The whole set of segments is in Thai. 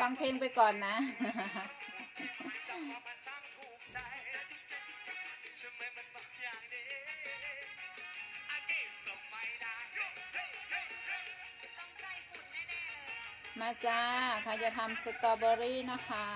ฟังเพลงไปก่อนนะมาจ้าใครจะทำสตรอเบอรี่นะคะ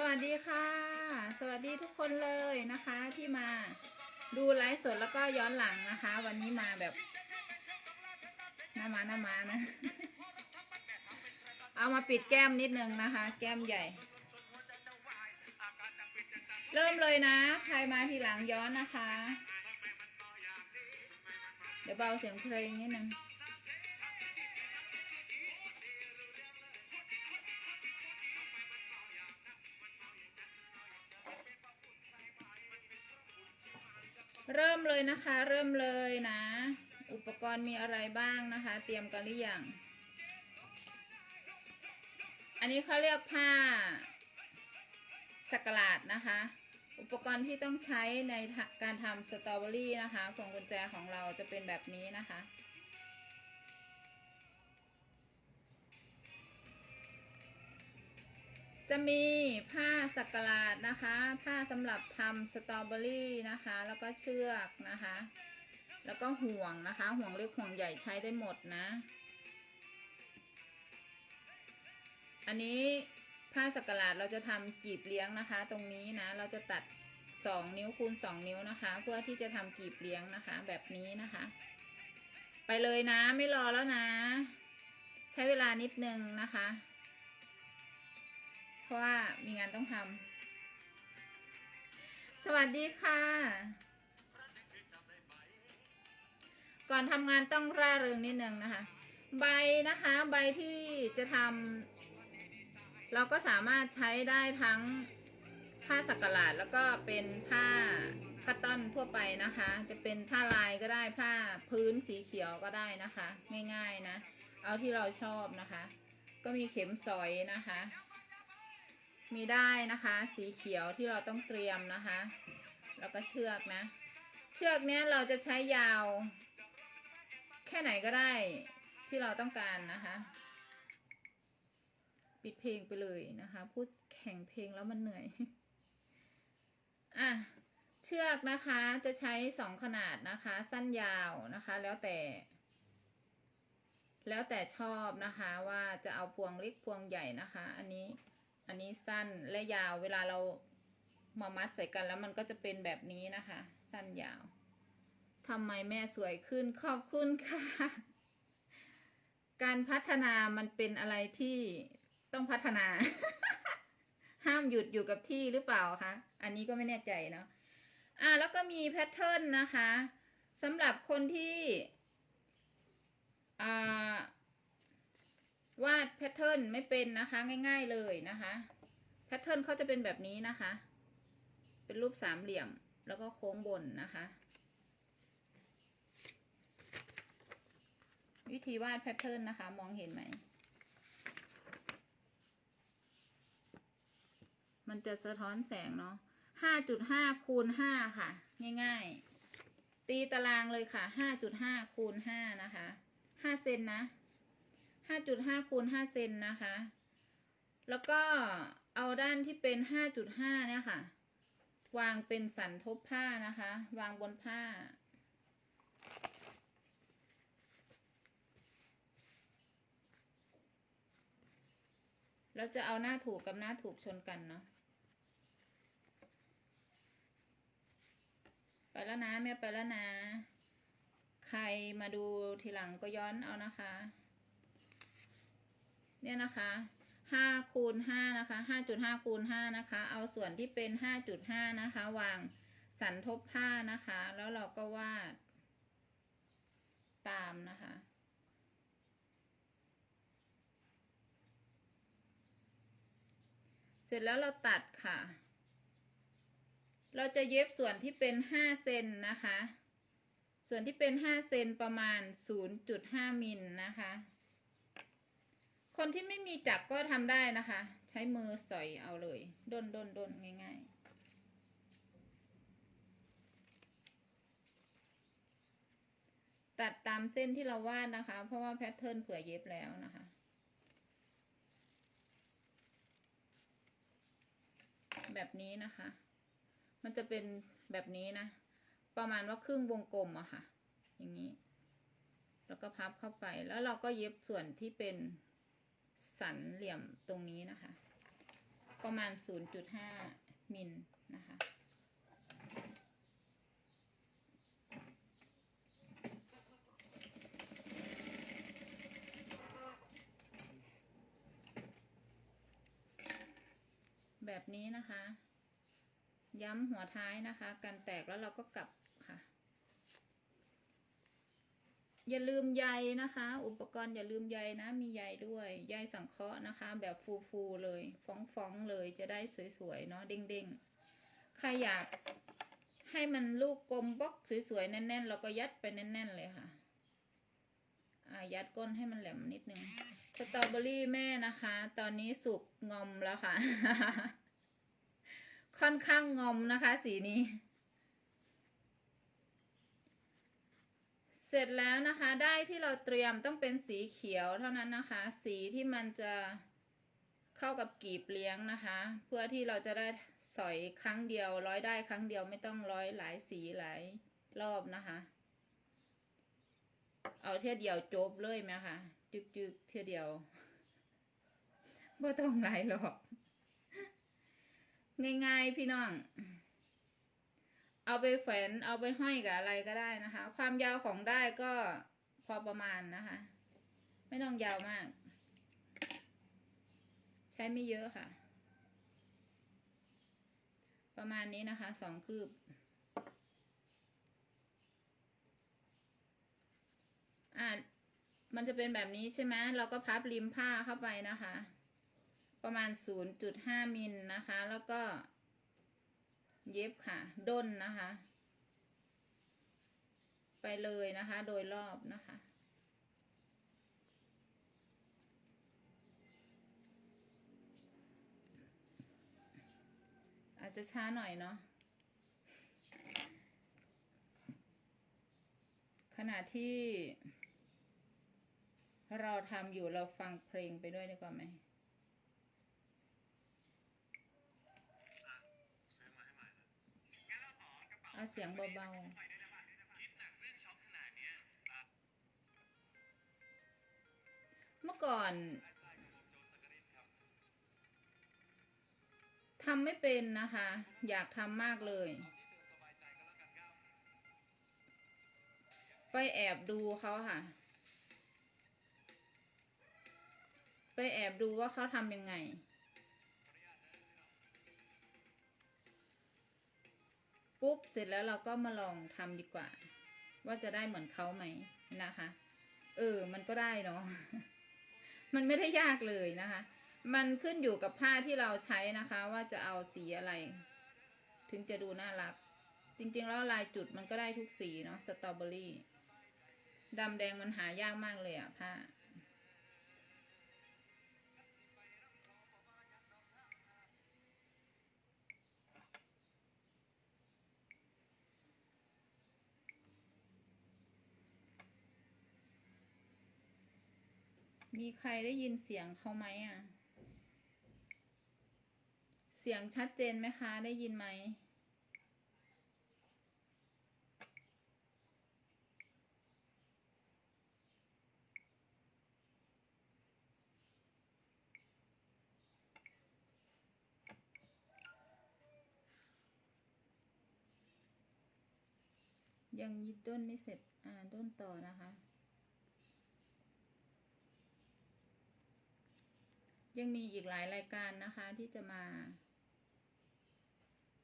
วสวัสดีค่ะ สวัสดีทุกคนเลยนะคะที่มาดูไลฟ์สดแล้วก็ย้อนหลังนะคะ วันนี้มาแบบหน้ามาหน้ามานะ เอามาปิดแก้มนิดนึงนะคะ แก้มใหญ่ เริ่มเลยนะ ใครมาทีหลังย้อนนะคะ เดี๋ยวเบาเสียงเพลงนิดนึง เริ่มเลยนะคะ เริ่มเลยนะ อุปกรณ์มีอะไรบ้างนะคะ เตรียมกันหรือยัง อันนี้เขาเรียกผ้าสกลาดนะคะ อุปกรณ์ที่ต้องใช้ในการทำสตรอเบอรี่นะคะพวงกุญแจของเราจะเป็นแบบนี้นะคะ จะมีผ้าสักหลาดนะคะ ผ้าสำหรับทำสตรอเบอรี่นะคะ แล้วก็เชือกนะคะ แล้วก็ห่วงนะคะ ห่วงเล็กห่วงใหญ่ใช้ได้หมดนะ อันนี้ผ้าสักหลาดเราจะทำกีบเลี้ยงนะคะ ตรงนี้นะ เราจะตัดสองนิ้วคูณสองนิ้วนะคะ เพื่อที่จะทำกีบเลี้ยงนะคะ แบบนี้นะคะ ไปเลยนะไม่รอแล้วนะ ใช้เวลานิดนึงนะคะ ราะว่ามีงานต้องทำสวัสดีค่ะ ก่อนทำงานต้องร่าเริงนิดนึงนะคะ ใบนะคะใบที่จะทำเราก็สามารถใช้ได้ทั้งผ้าสักหลาดแล้วก็เป็นผ้าคัตตอนทั่วไปนะคะ จะเป็นผ้าลายก็ได้ผ้าพื้นสีเขียวก็ได้นะคะ ง่ายๆนะ เอาที่เราชอบนะคะ ก็มีเข็มสอยนะคะ มีได้นะคะ สีเขียวที่เราต้องเตรียมนะคะ แล้วก็เชือกนะ เชือกเนี้ยเราจะใช้ยาว แค่ไหนก็ได้ที่เราต้องการนะคะ ปิดเพลงไปเลยนะคะ พูดแข่งเพลงแล้วมันเหนื่อยอะเชือกนะคะจะใช้สองขนาดนะคะ สั้นยาวนะคะ แล้วแต่ แล้วแต่ชอบนะคะว่าจะเอาพวงเล็กพวงใหญ่นะคะ อันนี้ อันนี้สั้นและยาวเวลาเรามามัดใส่กันแล้วมันก็จะเป็นแบบนี้นะคะ สั้นยาวทำไมแม่สวยขึ้นขอบคุณค่ะ การพัฒนามันเป็นอะไรที่ต้องพัฒนา ห้ามหยุดอยู่กับที่หรือเปล่าคะอันนี้ก็ไม่แน่ใจเนาะอ่าแล้วก็มีแพทเทิร์นนะคะสำหรับคนที่อ่า วาดแพทเทิร์นไม่เป็นนะคะ ง่ายๆเลยนะคะ แพทเทิร์นเขาจะเป็นแบบนี้นะคะ เป็นรูปสามเหลี่ยมแล้วก็โค้งบนนะคะ วิธีวาดแพทเทิร์นนะคะ มองเห็นไหม มันจะสะท้อนแสงเนาะห้าจุดห้าคูณห้าค่ะ ง่ายๆ ตีตารางเลยค่ะห้าจุดห้าคูณห้านะคะห้าเซนนะ ห้าจุดห้าคูณห้าเซนนะคะ แล้วก็เอาด้านที่เป็นห้าจุดห้าเนี่ยค่ะ วางเป็นสันทบผ้านะคะ วางบนผ้า เราจะเอาหน้าถูกกับหน้าถูกชนกันเนาะ ไปแล้วนะแม่ไปแล้วนะ ใครมาดูทีหลังก็ย้อนเอานะคะ เนี่ยนะคะห้าคูณห้านะคะห้าจุดห้าคูณห้านะคะ เอาส่วนที่เป็นห้าจุดห้านะคะ วางสันทบผ้านะคะ แล้วเราก็วาด ตามนะคะเสร็จแล้วเราตัดค่ะ เราจะเย็บส่วนที่เป็นห้าเซนนะคะ ส่วนที่เป็นห้าเซนประมาณศูนย์จุดห้ามิลนะคะ คนที่ไม่มีจักก็ทำได้นะคะ ใช้มือสอยเอาเลยด้นด้นด้นง่ายๆตัดตามเส้นที่เราวาดนะคะ เพราะว่าแพทเทิร์นเผื่อเย็บแล้วนะคะ แบบนี้นะคะ มันจะเป็นแบบนี้นะ ประมาณว่าครึ่งวงกลมอะค่ะ อย่างนี้ แล้วก็พับเข้าไป แล้วเราก็เย็บส่วนที่เป็น สันเหลี่ยมตรงนี้นะคะ ประมาณ 0.5 มิลนะคะแบบนี้นะคะ ย้ำหัวท้ายนะคะกันแตกแล้วเราก็กลับค่ะ อย่าลืมใยนะคะ อุปกรณ์อย่าลืมใยนะ มีใยด้วย ใยสังเคราะห์นะคะ แบบฟูๆเลย ฟ้องๆเลย จะได้สวยๆ เนาะ เด้งๆ ใครอยากให้มันลูกกลมบล็อกสวยๆ แน่นๆ เราก็ยัดไปแน่น ๆ เลยค่ะ อ่า ยัดก้นให้มันแหลมนิดนึง สตรอเบอรี่แม่นะคะ ตอนนี้สุกงอมแล้วค่ะ ค่อนข้างงอมนะคะ สีนี้ เสร็จแล้วนะคะได้ที่เราเตรียมต้องเป็นสีเขียวเท่านั้นนะคะ สีที่มันจะเข้ากับกีบเลี้ยงนะคะ เพื่อที่เราจะได้สอยครั้งเดียว ร้อยได้ครั้งเดียวไม่ต้องร้อยหลายสีหลายรอบนะคะ เอาเที่ยเดียวจบเลยไหมคะจึกจึกเที่ยเดียวไม่ต้องหลายหรอกง่ายๆพี่น้อง เอาไปแฝนเอาไปห้อยกับอะไรก็ได้นะคะ ความยาวของได้ก็พอประมาณนะคะ ไม่ต้องยาวมาก ใช้ไม่เยอะค่ะ ประมาณนี้นะคะสองคืบอ่ามันจะเป็นแบบนี้ใช่ไหมเราก็พับริมผ้าเข้าไปนะคะ ประมาณ 0.5มิลนะคะ แล้วก็ เย็บค่ะ ด้นนะคะ ไปเลยนะคะ โดยรอบนะคะอาจจะช้าหน่อยเนาะ ขณะที่เราทำอยู่เราฟังเพลงไปด้วยดีกว่าไหม ซื้อมาให้ใหม่เลย เอาเสียงเบาๆ เมื่อก่อนทำไม่เป็นนะคะ อยากทำมากเลย ไปแอบดูเขาค่ะ ไปแอบดูว่าเขาทำยังไง ปุ๊บเสร็จแล้วเราก็มาลองทำดีกว่า ว่าจะได้เหมือนเขาไหมนะคะ เออ มันก็ได้เนาะมันไม่ได้ยากเลยนะคะ มันขึ้นอยู่กับผ้าที่เราใช้นะคะ ว่าจะเอาสีอะไร ถึงจะดูน่ารัก จริงๆแล้วลายจุดมันก็ได้ทุกสีเนาะสตรอเบอรี่ดำแดงมันหายากมากเลยอะผ้า มีใครได้ยินเสียงเขาไหมอะ เสียงชัดเจนไหมคะ ได้ยินไหม ยังยิดด้นไม่เสร็จ อ่า ด้นต่อนะคะ ยังมีอีกหลายรายการนะคะที่จะมา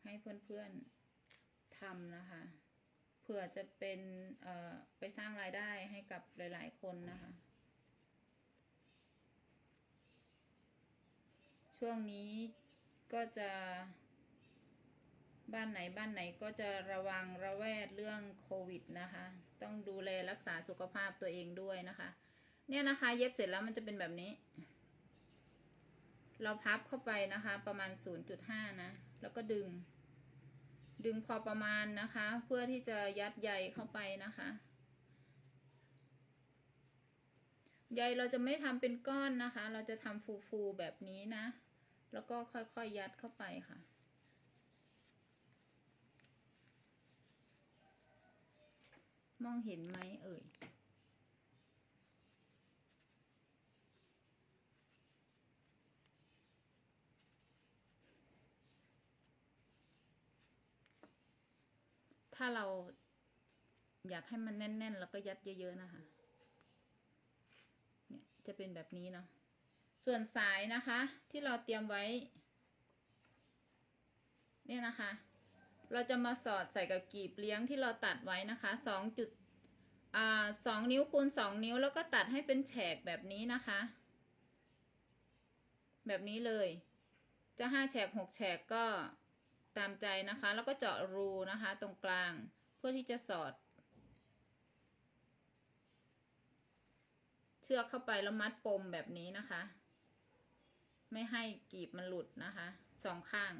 ให้เพื่อนๆทำนะคะ เผื่อจะเป็นไปสร้างรายได้ให้กับหลายๆคนนะคะ ช่วงนี้ก็จะบ้านไหนบ้านไหนก็จะระวังระแวดเรื่องโควิดนะคะ ต้องดูแลรักษาสุขภาพตัวเองด้วยนะคะ เนี่ยนะคะ เย็บเสร็จแล้วมันจะเป็นแบบนี้ เราพับเข้าไปนะคะ ประมาณ 0.5 นะ แล้วก็ดึง ดึงพอประมาณนะคะ เพื่อที่จะยัดใยเข้าไปนะคะใยเราจะไม่ทำเป็นก้อนนะคะ เราจะทำฟูๆแบบนี้นะ แล้วก็ค่อยๆยยัดเข้าไปค่ะ มองเห็นไหมเอ่ย ถ้าเราอยากให้มันแน่นๆ แล้วก็ยัดเยอะๆนะคะ เนี่ยจะเป็นแบบนี้เนาะ ส่วนสายนะคะ ที่เราเตรียมไว้ เนี่ยนะคะ เราจะมาสอดใส่กับกีบเลี้ยงที่เราตัดไว้นะคะสองจุดอ่าสองนิ้วคูณสองนิ้วแล้วก็ตัดให้เป็นแฉกแบบนี้นะคะ แบบนี้เลย จะห้าแฉกหกแฉกก็ ตามใจนะคะ แล้วก็เจาะรูนะคะตรงกลางเพื่อที่จะสอด เชือกเข้าไปแล้วมัดปมแบบนี้นะคะ ไม่ให้กีบมันหลุดนะคะสองข้าง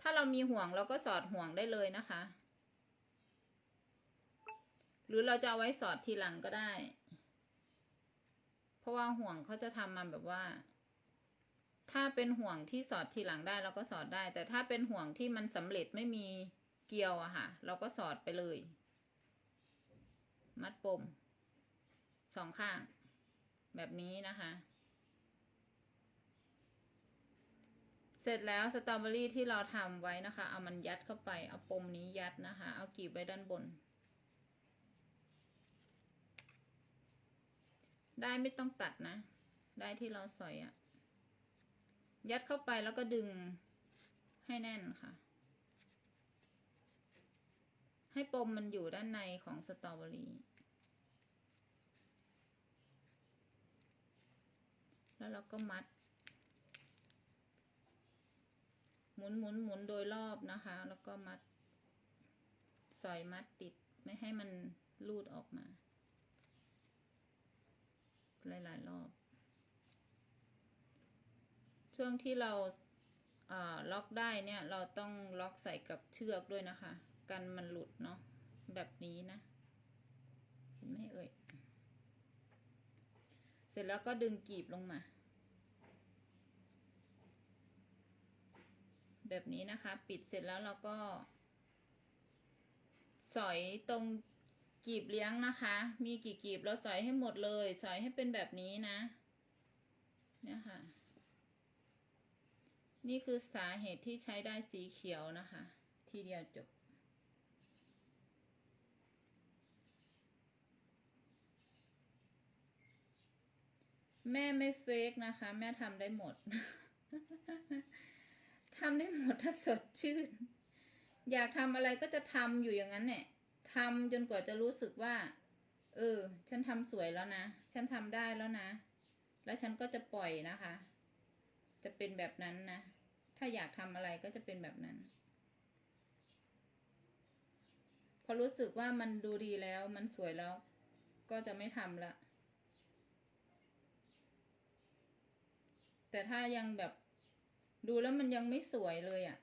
ถ้าเรามีห่วงเราก็สอดห่วงได้เลยนะคะ หรือเราจะเอาไว้สอดทีหลังก็ได้ เพราะว่าห่วงเขาจะทำมาแบบว่า ถ้าเป็นห่วงที่สอดทีหลังได้เราก็สอดได้ แต่ถ้าเป็นห่วงที่มันสำเร็จไม่มีเกลียวอะค่ะ เราก็สอดไปเลย มัดปมสองข้าง แบบนี้นะคะ เสร็จแล้วสตรอเบอรี่ที่เราทำไว้นะคะ เอามันยัดเข้าไป เอาปมนี้ยัดนะคะ เอากีบไว้ด้านบน ได้ไม่ต้องตัดนะ ได้ที่เราสอยอะ ยัดเข้าไปแล้วก็ดึงให้แน่นค่ะ ให้ปมมันอยู่ด้านในของสตรอเบอรี่ แล้วเราก็มัด หมุนหมุนหมุนโดยรอบนะคะ แล้วก็มัด สอยมัดติดไม่ให้มันลูดออกมา หลาย ๆ รอบ ช่วงที่เราล็อกได้เนี่ย เราต้องล็อกใส่กับเชือกด้วยนะคะ กันมันหลุดเนาะแบบนี้นะ เห็นไหมเอ่ย เสร็จแล้วก็ดึงกีบลงมา แบบนี้นะคะ ปิดเสร็จแล้วเราก็ สอยตรงกีบเลี้ยงนะคะ มีกี่กีบเราสอยให้หมดเลย สอยให้เป็นแบบนี้นะ เนี่ยค่ะ นี่คือสาเหตุที่ใช้ได้สีเขียวนะคะ ทีเดียวจบ แม่ไม่เฟกนะคะ แม่ทำได้หมดทำได้หมดถ้าสดชื่น อยากทำอะไรก็จะทำอยู่อย่างนั้นเนี่ยทำจนกว่าจะรู้สึกว่า เออ ฉันทำสวยแล้วนะ ฉันทำได้แล้วนะ แล้วฉันก็จะปล่อยนะคะ จะเป็นแบบนั้นนะ ถ้าอยากทำอะไรก็จะเป็นแบบนั้น พอรู้สึกว่ามันดูดีแล้วมันสวยแล้ว ก็จะไม่ทำละ แต่ถ้ายังแบบดูแล้วมันยังไม่สวยเลยอะ่ะ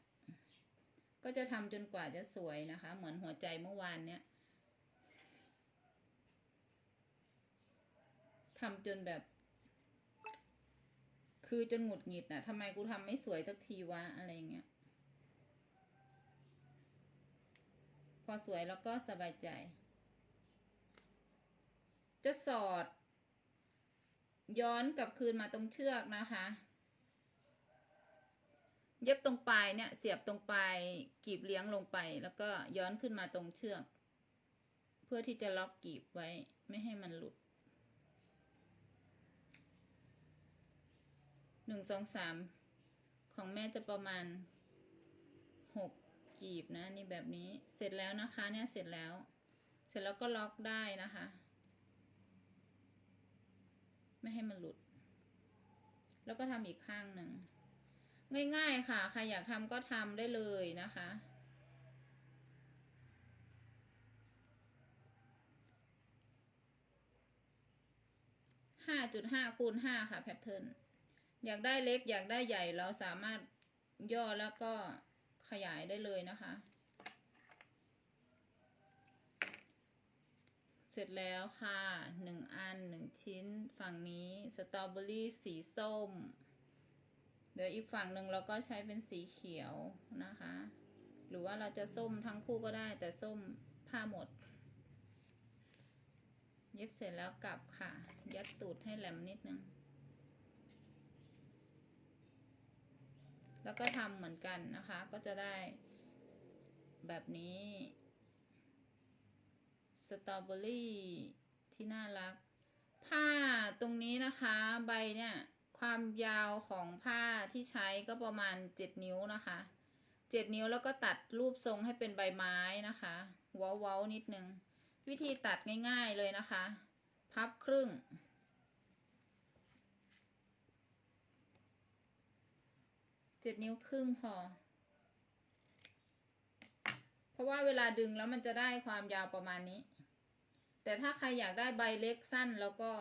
ก็จะทำจนกว่าจะสวยนะคะ เหมือนหัวใจเมื่อวานเนี้ยทำจนแบบ คือจนหงุดหงิดน่ะทำไมกูทำไม่สวยสักทีวะอะไรเงี้ย พอสวยแล้วก็สบายใจ จะสอด ย้อนกลับคืนมาตรงเชือกนะคะ เย็บตรงปลายเนี่ย เสียบตรงปลายกีบเลี้ยงลงไป แล้วก็ย้อนขึ้นมาตรงเชือก เพื่อที่จะล็อกกีบไว้ไม่ให้มันหลุด หนึ่งสองสามของแม่จะประมาณหกกีบนะนี่แบบนี้เสร็จแล้วนะคะเนี่ยเสร็จแล้ว เสร็จแล้วก็ล็อกได้นะคะ ไม่ให้มันหลุด แล้วก็ทำอีกข้างหนึ่งง่ายๆค่ะใครอยากทำก็ทำได้เลยนะคะ ห้าจุดห้าคูณห้าค่ะแพทเทิร์น อยากได้เล็กอยากได้ใหญ่เราสามารถย่อแล้วก็ขยายได้เลยนะคะ เสร็จแล้วค่ะหนึ่งอันหนึ่งชิ้นฝั่งนี้สตรอเบอรี่สีส้ม เดี๋ยวอีกฝั่งหนึ่งเราก็ใช้เป็นสีเขียวนะคะ หรือว่าเราจะส้มทั้งคู่ก็ได้แต่ส้มผ้าหมด เย็บเสร็จแล้วกลับค่ะ ยัดตูดให้แหลมนิดนึง แล้วก็ทำเหมือนกันนะคะ ก็จะได้แบบนี้สตรอเบอรี่ที่น่ารัก ผ้าตรงนี้นะคะใบเนี่ย ความยาวของผ้าที่ใช้ก็ประมาณเจ็ดนิ้วนะคะเจ็ดนิ้วแล้วก็ตัดรูปทรงให้เป็นใบไม้นะคะเว้าๆนิดนึง วิธีตัดง่ายๆเลยนะคะ พับครึ่ง จ็ดนิ้วครึ่งพอ เพราะว่าเวลาดึงแล้วมันจะได้ความยาวประมาณนี้ แต่ถ้าใครอยากได้ใบเล็กสั้นแล้วก็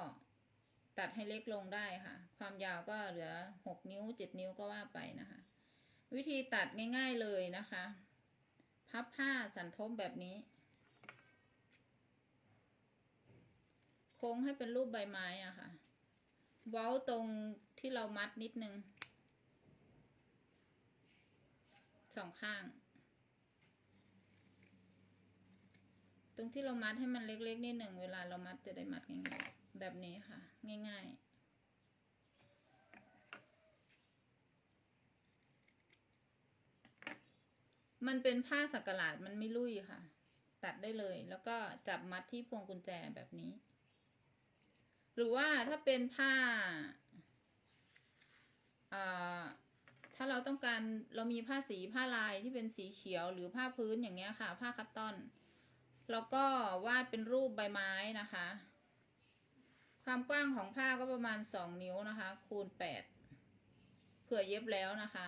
ตัดให้เล็กลงได้ค่ะ ความยาวก็เหลือหกนิ้วเจ็ดนิ้วก็ว่าไปนะคะ วิธีตัดง่าย ๆเลยนะคะ พับผ้าสันทบแบบนี้ โค้งให้เป็นรูปใบไม้อะค่ะ เว้าตรงที่เรามัดนิดนึง สองข้าง ตรงที่เรามัดให้มันเล็กๆนิดหนึ่งเวลาเรามัดจะได้มัดง่ายๆแบบนี้ค่ะ ง่าย ๆมันเป็นผ้าสักหลาดมันไม่ลุยค่ะ ตัดได้เลย แล้วก็จับมัดที่พวงกุญแจแบบนี้ หรือว่าถ้าเป็นผ้าอ่า ถ้าเราต้องการเรามีผ้าสีผ้าลายที่เป็นสีเขียวหรือผ้าพื้นอย่างเงี้ยค่ะ ผ้าคัตตอน แล้วก็วาดเป็นรูปใบไม้นะคะ ความกว้างของผ้าก็ประมาณสองนิ้วนะคะ คูณแปดเผื่อเย็บแล้วนะคะ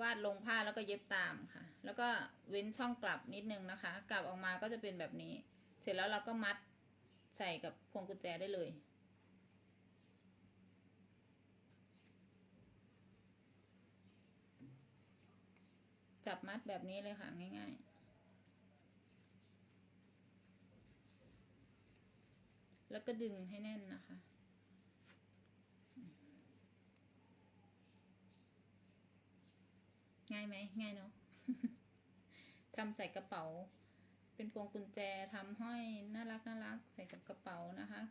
วาดลงผ้าแล้วก็เย็บตามค่ะ แล้วก็เว้นช่องกลับนิดนึงนะคะ กลับออกมาก็จะเป็นแบบนี้ เสร็จแล้วเราก็มัดใส่กับพวงกุญแจได้เลย จับมัดแบบนี้เลยค่ะง่าย ๆ แล้วก็ดึงให้แน่นนะคะ ง่ายไหมง่ายเนาะทำใส่กระเป๋า เป็นพวงกุญแจทำห้อยน่ารักน่ารักใส่กับกระเป๋านะคะ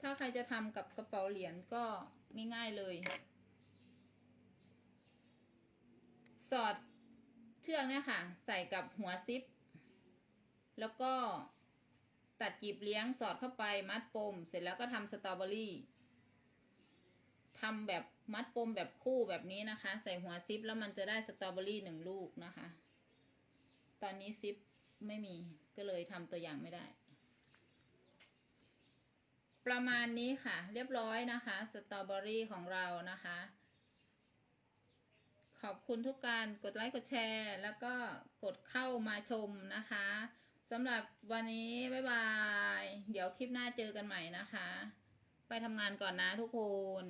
ถ้าใครจะทำกับกระเป๋าเหรียญก็ง่าย ๆเลย สอด เชือกเนี่ยค่ะ ใส่กับหัวซิป แล้วก็ตัดกีบเลี้ยงสอดเข้าไปมัดปม เสร็จแล้วก็ทำสตรอเบอรี่ทำแบบมัดปมแบบคู่แบบนี้นะคะ ใส่หัวซิปแล้วมันจะได้สตรอเบอรี่หนึ่งลูกนะคะ ตอนนี้ซิปไม่มีก็เลยทำตัวอย่างไม่ได้ ประมาณนี้ค่ะ เรียบร้อยนะคะ สตรอเบอรี่ของเรานะคะ ขอบคุณทุกการกดไลค์กดแชร์ แล้วก็กดเข้ามาชมนะคะสำหรับวันนี้ บ๊ายบาย เดี๋ยวคลิปหน้าเจอกันใหม่นะคะ ไปทำงานก่อนนะทุกคน